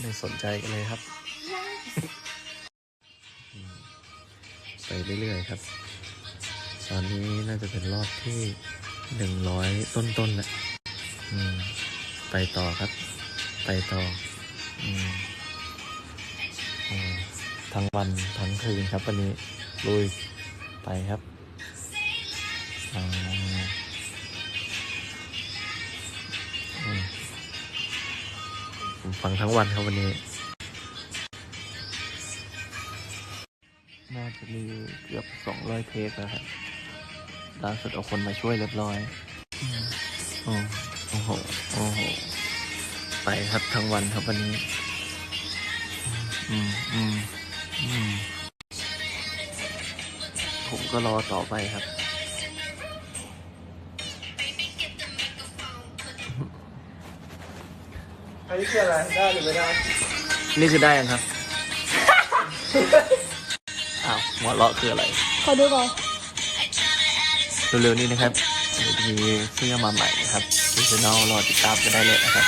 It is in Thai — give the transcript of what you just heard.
ไม่สนใจกันเลยครับ ไปเรื่อยๆครับ ตอนนี้น่าจะเป็นรอบที่หนึ่งร้อยต้นๆแล้วไปต่อครับ ไปต่อ อืม ทั้งวันทั้งคืนครับวันนี้ลุยไปครับผมฟังทั้งวันครับวันนี้ น่าจะมีเกือบสองร้อยเทคแล้วครับล่าสุดเอาคนมาช่วยเรียบร้อยโอ้โห โอ้โห ไปครับทั้งวันครับวันนี้ อืม อืม ผมก็รอต่อไปครับ อันนี้คืออะไรได้หรือไม่ได้นี่คือได้ยังครับ อ้าวหัวเราะคืออะไร ขอดูก่อนเร็วๆนี้นะครับเดี๋ยวจะมีเสื้อมาใหม่นะครับดิจิทัลรอติดตามกันได้เลยนะครับ